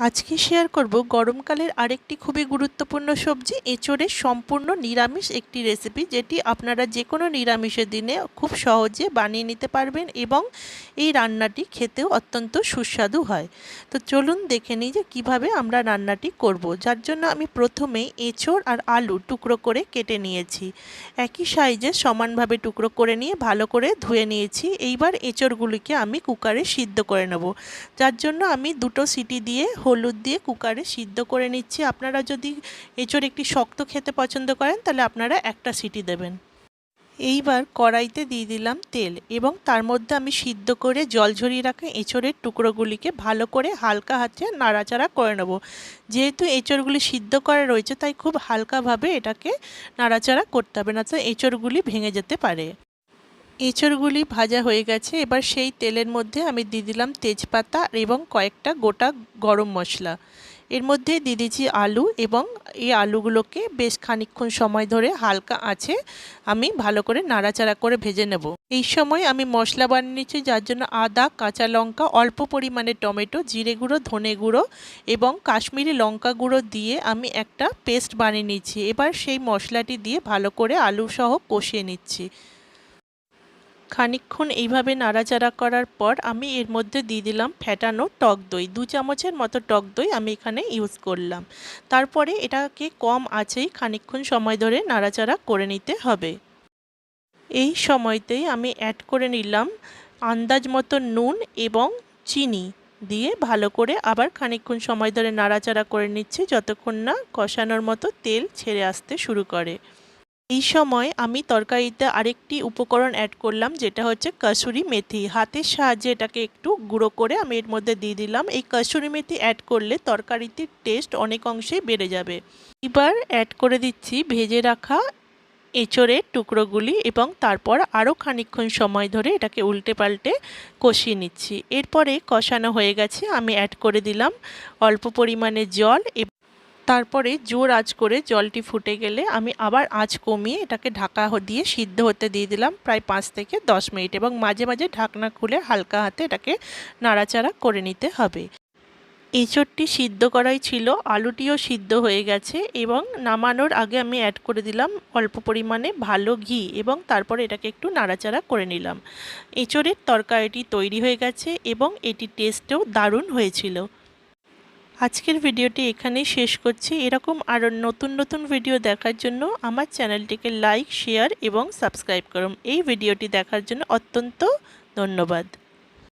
আজকে শেয়ার করব গরমকালের আরেকটি খুবই গুরুত্বপূর্ণ সবজি, এঁচোড়ের সম্পূর্ণ নিরামিষ একটি রেসিপি যেটি আপনারা যে কোনো নিরামিষের দিনে খুব সহজে বানিয়ে নিতে পারবেন এবং এই রান্নাটি খেতেও অত্যন্ত সুস্বাদু হয়। তো চলুন দেখে নিই যে কীভাবে আমরা রান্নাটি করব। যার জন্য আমি প্রথমে এঁচোড় আর আলু টুকরো করে কেটে নিয়েছি। একই সাইজে সমানভাবে টুকরো করে নিয়ে ভালো করে ধুয়ে নিয়েছি। এইবার এঁচোড়গুলিকে আমি কুকারে সিদ্ধ করে নেব। যার জন্য আমি দুটো সিটি দিয়ে হলুদ দিয়ে কুকারে সিদ্ধ করে নিচ্ছি। আপনারা যদি এঁচড় একটি শক্ত খেতে পছন্দ করেন, তাহলে আপনারা একটা সিটি দেবেন। এইবার কড়াইতে দিয়ে দিলাম তেল এবং তার মধ্যে আমি সিদ্ধ করে জল ঝরিয়ে রাখা এঁচড়ের টুকরোগুলিকে ভালো করে হালকা হাতে নাড়াচাড়া করে নেব। যেহেতু এঁচড়গুলি সিদ্ধ করা রয়েছে, তাই খুব হালকাভাবে এটাকে নাড়াচাড়া করতে হবে, না তো এঁচড়গুলি ভেঙে যেতে পারে। এঁচড়গুলি ভাজা হয়ে গেছে। এবার সেই তেলের মধ্যে আমি দিয়ে দিলাম তেজপাতা এবং কয়েকটা গোটা গরম মশলা। এর মধ্যে দিয়ে দিয়েছি আলু এবং এই আলুগুলোকে বেশ খানিক্ষণ সময় ধরে হালকা আছে আমি ভালো করে নাড়াচাড়া করে ভেজে নেব। এই সময় আমি মশলা বানিয়ে নিচ্ছি যার জন্য আদা, কাঁচা লঙ্কা, অল্প পরিমাণে টমেটো, জিরে গুঁড়ো, ধনে গুঁড়ো এবং কাশ্মীরি লঙ্কা গুঁড়ো দিয়ে আমি একটা পেস্ট বানিয়ে নিচ্ছি এবার সেই মশলাটি দিয়ে ভালো করে আলু সহ কষিয়ে নিচ্ছি। খানিকক্ষণ এইভাবে নাড়াচাড়া করার পর আমি এর মধ্যে দিয়ে দিলাম ফ্যাটানো টক দই। দু চামচের মতো টক দই আমি এখানে ইউজ করলাম। তারপরে এটাকে কম আছেই খানিকক্ষণ সময় ধরে নাড়াচাড়া করে নিতে হবে। এই সময়তেই আমি অ্যাড করে নিলাম আন্দাজ মতো নুন এবং চিনি দিয়ে ভালো করে আবার খানিকক্ষণ সময় ধরে নাড়াচাড়া করে নিচ্ছি যতক্ষণ না কষানোর মতো তেল ছেড়ে আসতে শুরু করে। এই সময় আমি তরকারিতে আরেকটি উপকরণ অ্যাড করলাম, যেটা হচ্ছে কসুরি মেথি। হাতের সাহায্যে এটাকে একটু গুঁড়ো করে আমি এর মধ্যে দিয়ে দিলাম। এই কসুরি মেথি অ্যাড করলে তরকারিতে টেস্ট অনেক অংশেই বেড়ে যাবে। এবার অ্যাড করে দিচ্ছি ভেজে রাখা এঁচড়ের টুকরোগুলি এবং তারপর আরও খানিক্ষণ সময় ধরে এটাকে উল্টে পাল্টে কষিয়ে নিচ্ছি। এরপরে কষানো হয়ে গেছে, আমি অ্যাড করে দিলাম অল্প পরিমাণে জল তারপরে জোর আঁচ করে জলটি ফুটে গেলে আমি আবার আঁচ কমিয়ে এটাকে ঢাকা দিয়ে সিদ্ধ হতে দিয়ে দিলাম প্রায় পাঁচ থেকে দশ মিনিট এবং মাঝে মাঝে ঢাকনা খুলে হালকা হাতে এটাকে নাড়াচাড়া করে নিতে হবে। এঁচড়টি সিদ্ধ করাই ছিল, আলুটিও সিদ্ধ হয়ে গেছে এবং নামানোর আগে আমি অ্যাড করে দিলাম অল্প পরিমাণে ভালো ঘি এবং তারপরে এটাকে একটু নাড়াচাড়া করে নিলাম। এঁচড়ের তরকারিটি তৈরি হয়ে গেছে এবং এটি টেস্টেও দারুণ হয়েছিল। আজকের ভিডিওটি এখানেই শেষ করছি। এরকম আরও নতুন নতুন ভিডিও দেখার জন্য আমার চ্যানেলটিকে লাইক, শেয়ার এবং সাবস্ক্রাইব করুন। এই ভিডিওটি দেখার জন্য অত্যন্ত ধন্যবাদ।